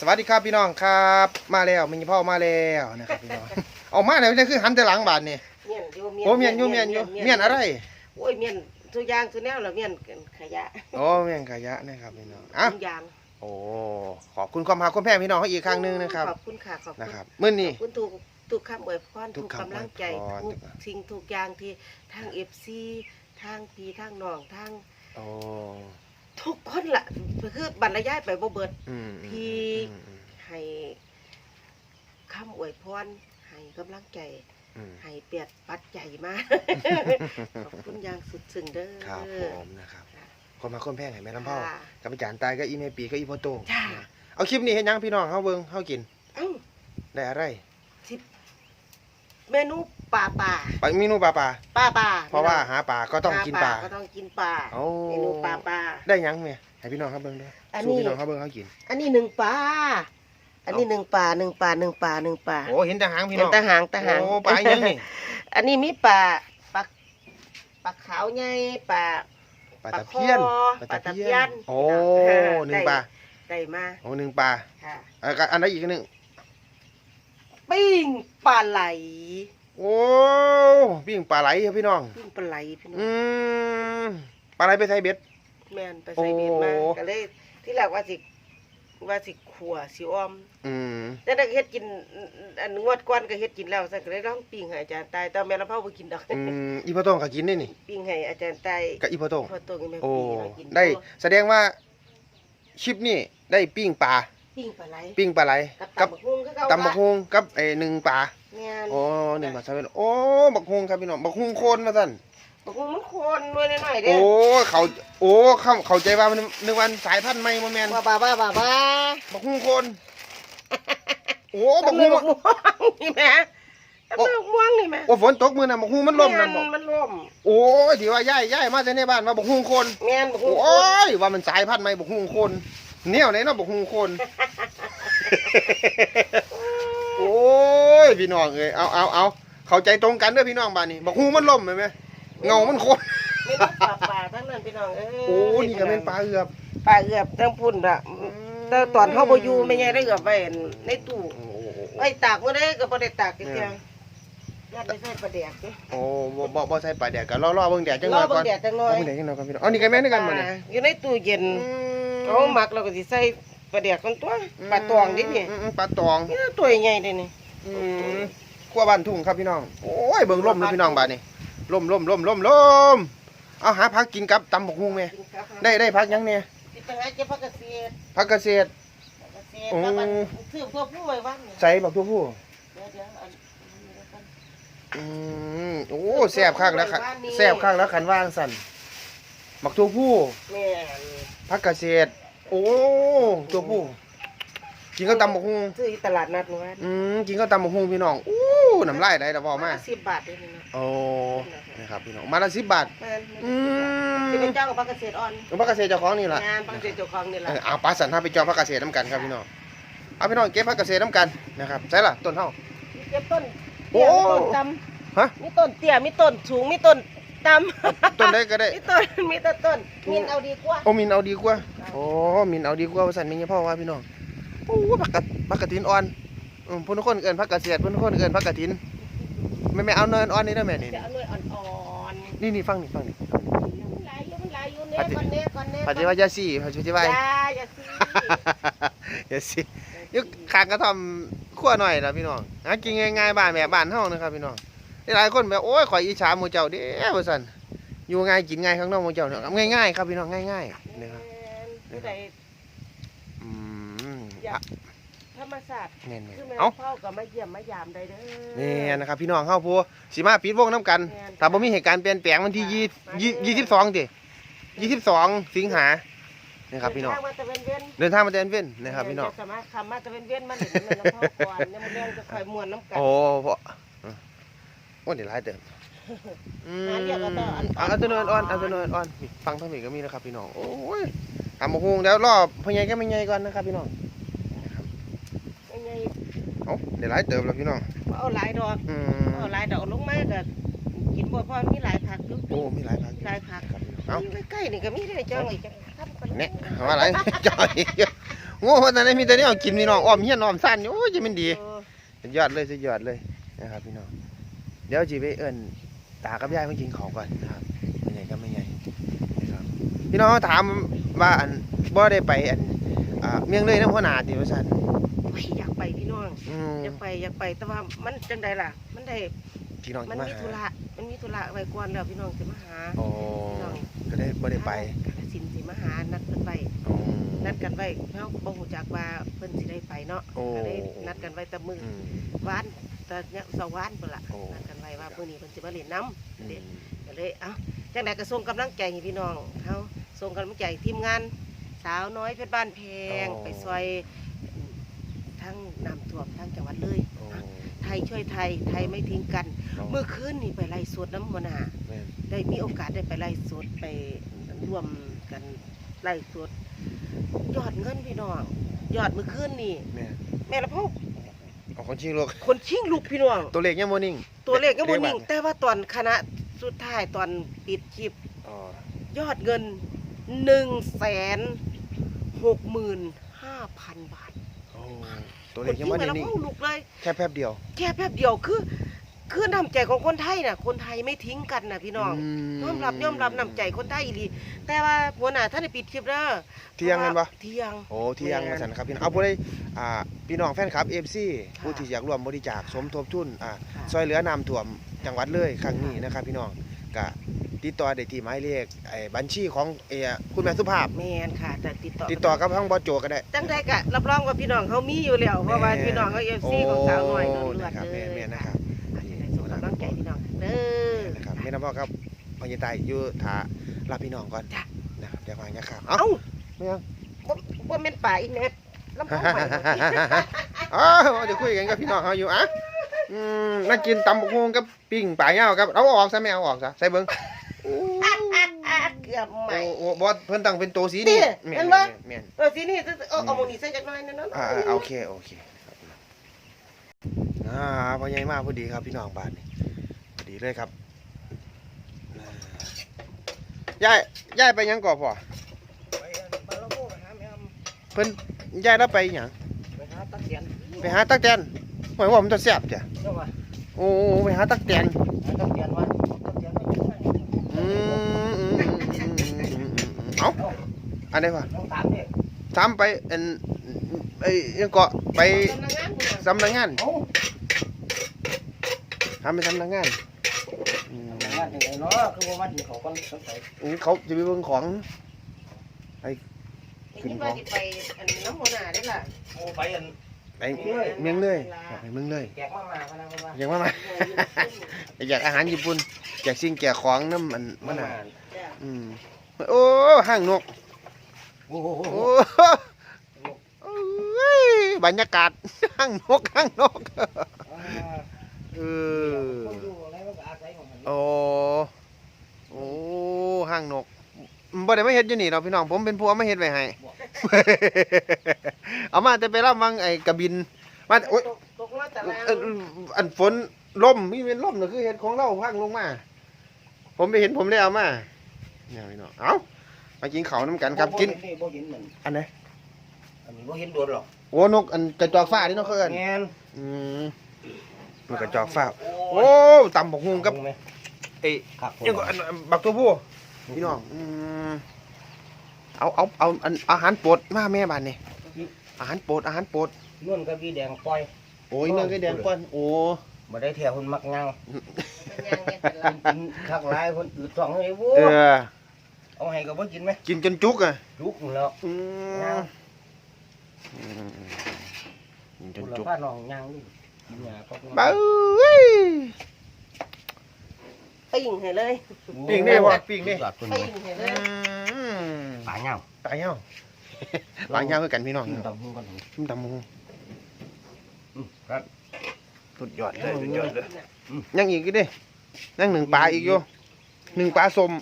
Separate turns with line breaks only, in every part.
สวัสดีครับพี่น้องครับ มาแล้วมีพ่อมาแล้วนะครับพี่น้องออกมาแล้วนี่คือหันแต่หลังบาทนี่
เมียนอยู่
โอ้เมียนอยู่เมียนอยู่เมียนอะไร
โอ้ยเมียนทุกอย่างทุกแนวแล้วเมียนขยะ
โอ้เมียนขยะนะครับพี่น้องอะ
ทุกอย่าง
โอ้ขอบคุณความรักความแพงพี่น้องเขาอีกครั้งหนึงนะครับ
ขอบคุณค่ะขอบคุณ
นะครับมื้อนี้
ขอบคุณทุกทุกคำอวยพร
ทุ
ทุ
ก
ก
คำ
กำลังใจ
อวยพร
ทุกสิ่งทุกอย่างที่ทางเอฟซีทางพีทางน้องทาง
โอ้
ทุกคนล่ะคือบรรยายไปบ่เบิด
อืม
ที่
อืมอืม
ให้คำอวยพรให้กำลังใจ
อืม
ให้เปียดปัดใจมาขอบคุณอย่างสุดซึ้งเด้อ
ครับผมนะครับความรักความแพงให้แม่ลำเผา
ค่ะ
กับอาจารย์ตายก็อีเมปีก็อีโพโต
จ้า
เอาคลิปนี้ให้ยังพี่น้องเฮาเบิ่งเฮากิน
เอ้า
ได้อะไร
สิเมนู ปลาปลา
ไปเมนูปลาปลา
ปลาปลา
เพราะว่าหาปลาก็ต้องกินปลา
ก็ต้องกินปลา
โอ้
เมนูปลาปลา
ได้ยังแม่ให้พี่น้องเขาเบิ่งด้วย
อัน
สู้
นี้
พี่น้องเขาเบิ่งเขากิน
อันนี้หนึ่งปลาอันนี้หนึ่งปลาหนึ่งปลาหนึ่งปลาหนึ่งปลา
โอ้เห็นแต่หางพี่
เห็
น้
น
อง
ตะหางตะหาง
โอ้ปลาอีหยังนี่
อันนี้มีปลาปลาปลาขาวใหญ่ปลา
ปลาตะเพียน
ปลาคอปลาตะเพียน
โอ้
ค่ะ
หนึ่งปลา
ได้มา
โอ้หนึ่งปลา
ค่ะ
เอ่ออันนั้นอีกอันหนึ่ง
ปิ้งปลาไหล
โอ้ปิ้งปลาไหลครับพี่น้อง
ปิ้งปลาไหลพี่น้อง
อืมปลาไหลไปใส่เบ็ด
แม่นไปใส่เบ็ดมา
โอ้
ก็เลยที่แรกว่าสิว่าสิขัวสิอ้อม
อืม
แต่ถ้าเฮ็ดกินอันงวดก่อนก็เฮ็ดกินแล้วซะก็เลยต้องปิ้งให้อาจารย์ตายแต่แม่ละเผาบ่กินดอก
อืมอีพ่อต้องก็กินได้นี่
ปิ้งให้อาจารย์ตาย
กับอีพ่อต้อง
พอตัวแม่
โอ้
ปิ้งให้กิน
ได้แสดงว่าคลิปนี้ได้ปิ้งปลา
ปิ้งปลาไหล
ปิ้งปลาไหล
กั
กั
บบตำบักหุ่งคือเก่า
ตำบักฮงกับไอ้หนึ่งปลา
แม่น
โอ้หนึ่งบาทสามเป็นโอ้บักฮงครับพี่น้องบักฮงโคนมาสั่น
บักหุ่งมันโคนด้วยหน่อยๆเด้
โอ้เขาโอ้เข้าเข้าใจว่ามันนึกว่าสายพันธุ์ใหม่โมแมน
ว่าบ้าบ้าบ้าบ้า
บักฮงโคนโอ้บักฮง
ม่วงนี่แม่ตำบักม่วงนี่แม่
โอ้ฝนตกมือน่ะบักฮงมันล่มนั่นบอก
แมันล่ม
โอ้ยที่ว่าย้ายย้ายมาจากในบ้านว่าบักฮงโคน
แม่นบักหุ่ง
โอ้ยว่ามันสายพันธุ์ใหม่บักฮงโคนเนี่ยไหนเนาะบักฮงโคน โอ้ยพี่น้องเอ้ยเอาเอาเอาเข้าใจตรงกันเด้อพี่น้องบ้านนี้บักฮงมันล่มเห็นไหมเงามันโคน
ไม่ต้องปลาปลาทั้งนั้นพี่น้องเอ้ย
โอ้นี่ก็เป็นปลาเอือบ
ปลาเอือบทั้งพุ่นละแต่ตอนเฮาบ่อยู่แม่ใหญ่ได้เอือบไว้ในตู้
โอ้โห
ไว้ตากบ่ได้ก็บ่ได้ตากจังซี่ยัดไปใส่ปลาแดกเด้
โอ้บ่บ่บ่ใส่ปลาแดดก็รอรอเบิ่งแดดจังห
ร
น่
อ
อย
เบิ่
ก่องน
แดดจังหน่อย
เบิ่งแดดจังหน่อยก่อนพี่น้องอ๋อนี่ก็แม่นด้วยกันบ่เนี่ย
อยู่ในตู้เย็นเอาหมักแล้วก็สิใส่ ปลาแดกกันตัวปลาตองดินี่
อืมปลาตอง
นี่ตัวใหญ่ๆเด้นี่
อืมขั้วบ้านทุ่งครับพี่น้อง โอ้ยเบิ่งลมเลยพี่น้องบาดนี้ลมลมลมลมลมเอาหาผักกินกับตำบักฮุงแม่
กินครับ
ได้ได้ผักหยังเนี่ย
สิไปหาเก็บผักกระเสียด
ผักเกษตร
ผักกระเสียดแล้วมันซื้อพวกผู้ไว้ว่างนี่
ใส่บักทั่วผู้
เดี๋ยวเดี๋ยวอันนี้แล้วกัน
อืมโอ้แซ่บคักแล้วค่ะแซ่บคักแล้วขันว่างสั่นบักทั่วผู้
แม่น
ผักเกษตร โอ้ตัวผู้กินก็ตำบักฮุง
ซื้อที่ตลาดนัดเมื่อวาน
อืมกินก็ตำบักฮุงพี่น้องอู้น้ำลายได้แต่พอมา
สิบบาทเองนะ
โอ้นะครับพี่น้องมาละสิบบาท
แม่น
อืม
ที่เป็นเจ้ากับผักเกษตรอ่อน
พระเกษตรเจ้าของนี่แหละ
งานผักเกษตรเจ้าของนี่แห
เอ
ละ
อเอาปลาสันท่าไปจองพระเกษตรน้ำกันครับพี่น้องเอาพี่น้องเก็บพระเกษตรน้ำกันนะครับใช่ล่ะต้นเท่า
มีเก็บต้น
โอ้
เตี้ยมีต้นต่
ฮะำ
มีต้นเตี้ยมีต้นสูงมีต้น ต่ำ
ต้นได้ก็ได้
มีต้นมีแต่ต้นมินเอาดีกว่า
โอ้มินเอาดีกว่าโอ้มินเอาดีกว่าว่าสันมีเงี้ยพ่อว่าพี่น้องโอ้ผักกะผักกะทินอ่อนอืมพุ่นคนเกินผักเกษตรพุ่นคนเกินผักกะทินไม่ไม่เอาเนินอ่อนนี่ได้ไหมนี่
จะเอาหน่วยอ่อน
นี่นี่ฟังนี่ฟังนี่
ๆมันหลายอยู่มันหลายอยู่เน่ก่อนเน่ก่อนเน่
ปัจจัยว่ายาสี่ปัจจัยว่า
อย่าอย่าสิ
ยาสี่ยุคขางกระทำขั้วหน่อยนะพี่น้องหากินง่ายๆบ้านแม่บ้านเฮานะครับพี่น้อง หลายๆคนแบบโอ้ยข่อยอิจฉาหมู่เจ้าเด้ว่าซั่นอยู่ง่ายกินง่ายข้างนอกหมู่เจ้าเนาะง่ายๆครับพี่น้องง่ายๆนะครับ
ผู้ใด
อืม
อยากธรรมศาสตร์
แม่น
คือแม่
ๆเอ้า
พ่อก็มาเยี่ยมมายามได้เด้อ
นี่นะครับพี่น้องเฮาผู้สิมาปิดวงน้ำกัน
แม่น
ถ้าบ่มีเหตุการณ์เปลี่ยนแปลงวันที่ยี่ยี่ยี่สิบสองติยี่สิบสองสิงหานะครับพี่น้อง
เดิทางมาตะเวนเวียน
เดินทางมาเดินเว้นนะครับพี่น้อง
จะสามารถคำมาตะเวนเวียนมาเห็นมันน้ำพ่อก่อนเนี่ยมันเรื่องจะคอยมวนน้ำกัน
โอ้พ่อ โอ้เดี๋ยวหลายเติมอืม
หาเรียกเอาแต่อัน
เอาตัวเนินอ่อนเอาตัวเนินอ่อนนี่ฟังทางนี้ก็มีนะครับพี่น้อง โอ้ยทำมะฮุงแล้วรอบพ่อใหญ่ก็ไม่ใหญ่ก่อนนะครับพี่น้อง
ยังไง
เอ้าเดี๋ยวหลายเติมแล้วพี่น้อง
เอาหลายดอก
อืม
เอาหลายดอกลงมาก็กินบ่พอมีหลายผักอยู่
โอ้ มีหลายพัก
มีหลายผัก
ครับพี่น้องเอ้า
อยู่ใกล้ๆนี่ก็มีได้เจ้าอีกจังทำกัน
เนี่ยว่าอะไร จ่อยโง่ว่าแต่ไหนมีแต่แนวกินพี่น้องอ้อมเฮียนอ้อมซ่านโอ้ยจะมันดี
เออ
สุดยอดเลยสุดยอดเลยนะครับพี่น้อง เดี๋ยวจีไปเอิ้นตากับยายมากินของก่อนนะครับไม่ใหญ่ก็ไม่ใหญ่นะครับพี่น้องเขาถามว่าอันบ่ได้ไปอันอ่าเมียงเลยน้ำหัวหนาติว่าซั่น
โอ้ยอยากไปพี่น้อง
อืม
อยากไปอยากไปแต่ว่ามันจังใดล่ะ มันได้
พี่น้อง
มั
จะ
น
มา
มี
หา
ธุระมันมีธุระไว้ก่อนแล้วพี่น้องสิมาหา
โอ้ก็ได้บ่ได้ไป
กาฬสินธุ์สิมาหานัดเพิ่นไว้
อ๋อ
นัดกันไว้เฮาบ่ฮู้จักว่าเพิ่นสิได้ไปเนาะ
โอ้
ก็เลยนัดกันไว้แต่มื้อ
อืม
วาน แต่เนี่ยเสาร์วานพุ่นล่ะ
โอ้
นัดกันไว้ว่ามื้อนี้เพิ่นสิมาเล่นน้ำ
อืม
ก็เลยเอ้าจังไดก็ส่งกำลังใจให้พี่น้องเฮาส่งกำลังใจทีมงาน สาวน้อยเพชรบ้านแพงไปซอยทั้งน้ำท่วมทั้งจังหวัดเลย
โอ้
อะไทยช่วยไทยไทยไม่ทิ้งกัน เมื่อคืนนี่ไปไล่สวดน้ำมันหา
แม่น
ได้มีโอกาสได้ไปไล่สวดไปร่วมกันไล่สวดยอดเงินพี่น้องยอดเมื่อคืนนี่
แม่น
แม่ละพ่อ
เอาคนชิงโลก
คนชิงลูกพี่น้อง
ตัวเลขยังบ่นิ่ง
ตัวเลขก็บ่นิ่ง
เลขบัตร
แต่ว่าตอนคณะสุดท้ายตอนปิดคลิป
อ๋อย
อดเงินหนึ่งแสนหกหมื่นห้าพันบาท
โอ้ตัว
ค
เล
น
ขยั
ชิ
ง
ง
บ่
ไป
ได้
แล้ว
นิ่ง
พ่อลูกเลย
แค่แป๊บเดียว
แค่แป๊บเดียวคือ คือน้ำใจของคนไทยน่ะ คนไทยไม่ทิ้งกันนะพี่น้อง
ม
ยอมรับยอมรับน้ำใจคนไทยอีหลีแต่ว่าหัวหน้าท่านได้ปิดคลิปเด้อ
เที่ยงกันปะ
เที่ยง
โอ้เที่ยง
แม่
มานสันครับพี่น้องเอาผู้ใดอ่าพี่น้องแฟนคลับ FC
ค่ะ
ผู้ที่อยากร่วมบริจาคสมทบทุนอ่า
ค่ะ
ช่วยเหลือน้ำท่วมจังหวัดเลยครั้งนี้นะครับ พี่น้องก็ติดต่อได้ที่หมายเลขไอ้บัญชีของเออคุณแม่สุภาพ
แมนค่ะแต่ติดต่อ
ติดต่อกับทางบอสโจก็ได้
จังใดกะรับรองว่าพี่น้องเขามีอยู่แล้วเพราะว่าพี่น้องเขาเอฟซีของสาวหน่อยโดนเลือด
นะครับ
เล
แม่
ย
แม่นะค
ค่ะ
รับ
ใจพี่น้องเด้อ
นะครับแม่น้ำพ่อครับพญาไตอยู่ถารับพี่น้องก่อน
จ้ะ
นะครับเดี๋ยวฟังนะครับเอ้า
เอ้า
ไม่ยัง
บ่บ่แม่นป่าอีแม่ลำโพงใหม่
อ๋อเดี๋ยวคุยกันกับพี่น้องเขาอยู่อะอืมน่ากินตำบักฮวงกับปิ้งปลาเหี่ยวครับเอาออกซะไม่เอาออกซะใส่เบิ้ง
เกือบใหม่
โอ้โหบอสเพิ่นตั้งเป็นตัวสี
นี่
นี่
เห็นปะ
แม่น
เออทีนี้เอาเอาหมองนี้ใส่จักหน่อยนั่นเนาะ
ๆอ่าๆโอเคโอเคครับอ่าพอใหญ่มากพอดีครับพี่น้องบ้านนี่พอดี เลยครับอ่ายายยายไปหยังก่อพ่อ
ไปบาลโมไปหาแม่อ
เพิ่นยายแล้วไปหยัง
ไปหาตะเคียน
ไปหาตักแตนหมายว่ามันจะแซ่บจ้ะ
เจ้าว่า
โอ้ไปหาตักแตน
หาตะเคียนว่าตะเคียนไม่ใช่
อืมอืมอืมอืมอืมอืมเอ้าอันไหนวะ
ต้องตามดิ
ถามไปอันไอ้ยังเกาะไป
สำนักงานพุ่นน่ะ
สำนักงาน
เอ้า
ทำไปสำนักงานอื ม
สำนักงานจังไดเนาะคือว่ามาถึงเขาก่อนสงสัย
อืมเขาจะไปเบิ่งของ
คิดว่าสิไปอันน้ำหัวหน้าได้ล่ะ
โอ้ไปอัน
ไปเมืองเลยไปเมืองเลย
แกกมามาพะนะเพิ่นว่า
อย่างว่ามาอยากอาหารญี่ปุ่นอยากสิ่งแก่ของน้ำมันมันอะ
จ้ะ
อืมโอ้ห้างนก
โอ้โห
โอ้โอ้ยบรรยากาศห้างนกห้างนก เออ
คนอยู่อะไรมันก็อาศัยของมัน
โอ้โอ้ห้างนกบ่ได้มาเฮ็ดอยู่นี่เราะพี่น้องผมเป็นผัวมาเฮ็ดไว้ให้ เอามาแต่ไปรับวังไอ้กระบิน มาโอ้ย
ตกตกมาแต่ละ
เอ่ออันฝนล่มมีเป็นล่มน่ะคือเฮ็ดของเราพังลงมา ผมไปเห็นผมได้เอามาเนี่ยพี่น้องเอ้ามากินข้าวน้ำกันครับกิน
บ่เห็นเหมือน
อันไหน
อันนี้บ่เห็นโดนหรอก
โอ้นกอันกระจอกฟ้านี่เนาะเขาเอิ้น
แงน
อืมนกกระจอกฟ้า โอ้ตำบักฮุงกับ เอ้ย
ครับ
ยังก็อันอันบักตัวผู้พี่น้องอืมเอาเอาเอาอันอาหารโปรดมาแม่บ้านนี่อาหารโปรดอาหารโปรด
นุ่นกับพี่แดงปล่อย
โอ้ยเนื้อไก่แดงก้อนโอ้
บ่ได้แถวคนมักงัง
เป็นยังไงเป็นไร
กินคักหลายคนอืดท้องให้วู้
เออ
เอาให้ก็บ่กินไหม
กินจนจุกอะ
ลุกแล้ว
อืม
งัง
อืมกินจ
คน
น
ละ
จุก
ผ้าน้องงังนี่กินยาก็
บ้าเอ้ย
ปิ้งให้เลย
ปิ้งนี่วะปิ้งนี่
ยอดคน
ปิ้
นี้
งให้เล
อื
ย
ม
ปลาเหงา
ตายเหี้ยวตายเหี้ยวคือกันพี่น้อง
กินตำหูกัน
ขึ้นตำบักฮุง
อืมครับ
สุดยอดเลยสุดยอดเลยยังอีกอีกดิยังหนึ่งปลาอีกอยู่หนึ่งปลาสม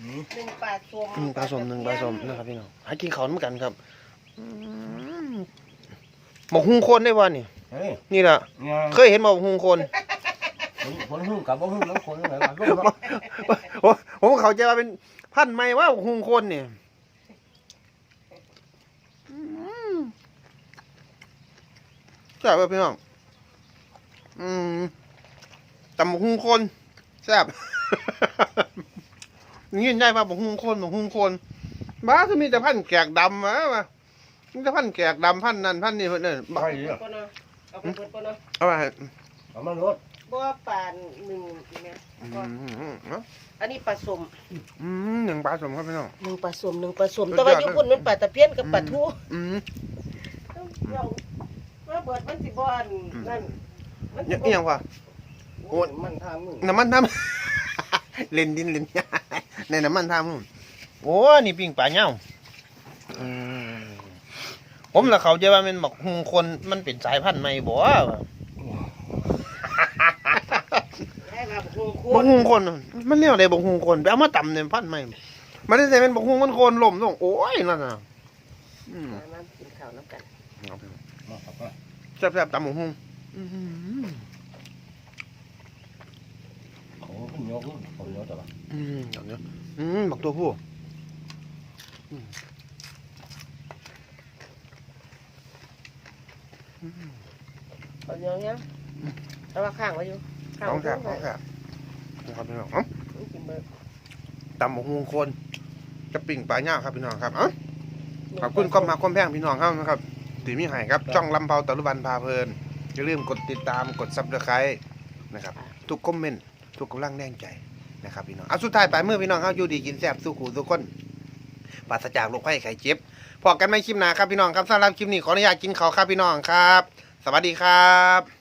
อืม
หนึ่งปลาส้ม
หนึ่งปลาสมหนึ่งปลาสมนะครับพี่น้องหากินข้าวน้ำกันครับอืมหมกฮุงโคนได้บ่นี่
เฮ้ย
นี่แหละ
งัง
เคยเห็นหมกฮุงโคน
คนคนหูกับบ่หูน้ำคนอนกันลูกเนาะ
โอ้ผมเข้าใจว่าเป็นพันธุ์ใหม่ว่าหุงคนเนี่ยอืมแซ่บเว้ยพี่น้อง อืมตำบักหุงคนแซ่บนี่ได้ป่ะบักหุงคนบักหุงคนบ้าคือมีแต่พันธุ์แกกดำวะวะมีแต่พันธุ์แกกดำพันธุ์นั่นพันธุ์นี่เพิ่นเอิ้นบ่
ใช่
เอา
เนี่ย
อเนาะเอาไปเปิดก่อนเนาะ
เอาไป
เอามันรถ
บ่ปานหนึ่งนี่แม่
อื
ก็
มเนาะ
อันนี้ปลาสม
อืมหนึ่งปลาสมครับพี่น้อง
หนึ่งปลาสมหนึ่งปลาสม
สุดยอด
แต่ว่าอยู่พุ่นมันปลาตะเพียนกับปลาทู
อืม
เราว่าเบิดมันสิบ่อันนั่นมันสิ
เนี่ย
บ่
อีหยังวะ
โอ้ย มันทางมึง
น้ำมันทำ เล่นดินเล่นยาในน้ำมันทำโอ้นี่ปิ้งปลาเน่าอืมผมละเขาใจว่ามันบอกหุงคนมันเป็นสายพันธุ์ใหม่บ่วะ
ให้มา บุกโค
บอก
น
หุงคนมันเรียกอะไรบอกหุงคนไปเอามาตำเนี่ยพันธุ์ใหม่มันได้ใส่เป็นบอกหุงคนโคนล่มลงโอ้ยนั่นน่ะอืม
มากินข้าวน้ำกัน
มาครับมา
แซ่บๆตำบอกหุงอื้อหือ
โอ้ยยกคนยกแต่ว่า
อืมเดี๋ยวนี้อืมบอกตัวผู้อืม
เอาเยอะเนี้ยแต่ว่าข้างไว้อยู่ข้าง
ต้อง
ไว้
แซ่บ
อ
ต้
ยู่
องแซ่บนะ ครับพี่น้องเอ้า
กินเบิด
ตำบักฮวงคนจะปิ่งปลาย่างครับพี่น้องครับเอ้าขอบคุณก้อมมาก้อมแพงพี่น้องครับนะครับตีมีใหายครับจ้องลำเผาตะลุบันพาเพลินอย่าลืมกดติดตามกดซับสไครต์นะครับ ทุกคอมเมนต์ทุกกำลังแรงใจนะครับพี่น้องเอาสุดท้ายไปเมื่อพี่น้องเขาอยู่ดีกินแซ่บสู้ขู่ทุกคนปราศจากโรคภัยไข้เจ็บพอกันไม่คลิปหนาครับพี่น้องครับสำหรับคลิปนี้ขออนุญาตกินเขาวครับพี่น้องครับ สวัสดีครับ